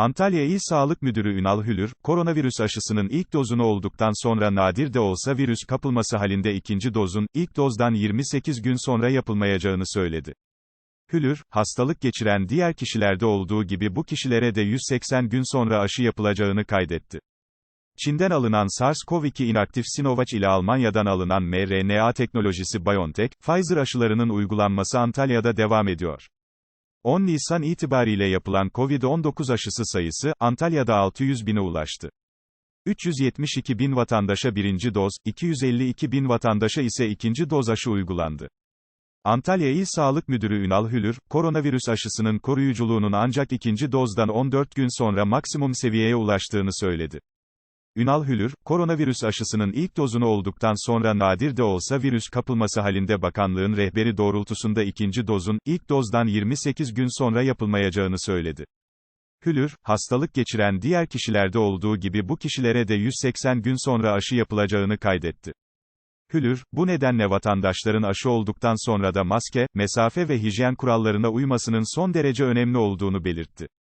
Antalya İl Sağlık Müdürü Ünal Hülür, koronavirüs aşısının ilk dozunu olduktan sonra nadir de olsa virüs kapılması halinde ikinci dozun, ilk dozdan 28 gün sonra yapılmayacağını söyledi. Hülür, hastalık geçiren diğer kişilerde olduğu gibi bu kişilere de 180 gün sonra aşı yapılacağını kaydetti. Çin'den alınan SARS-CoV-2 inaktif Sinovac ile Almanya'dan alınan mRNA teknolojisi BioNTech, Pfizer aşılarının uygulanması Antalya'da devam ediyor. 10 Nisan itibariyle yapılan COVID-19 aşısı sayısı, Antalya'da 600 bine ulaştı. 372 bin vatandaşa birinci doz, 252 bin vatandaşa ise ikinci doz aşı uygulandı. Antalya İl Sağlık Müdürü Ünal Hülür, koronavirüs aşısının koruyuculuğunun ancak ikinci dozdan 14 gün sonra maksimum seviyeye ulaştığını söyledi. Ünal Hülür, koronavirüs aşısının ilk dozunu olduktan sonra nadir de olsa virüs kapılması halinde bakanlığın rehberi doğrultusunda ikinci dozun, ilk dozdan 28 gün sonra yapılmayacağını söyledi. Hülür, hastalık geçiren diğer kişilerde olduğu gibi bu kişilere de 180 gün sonra aşı yapılacağını kaydetti. Hülür, bu nedenle vatandaşların aşı olduktan sonra da maske, mesafe ve hijyen kurallarına uymasının son derece önemli olduğunu belirtti.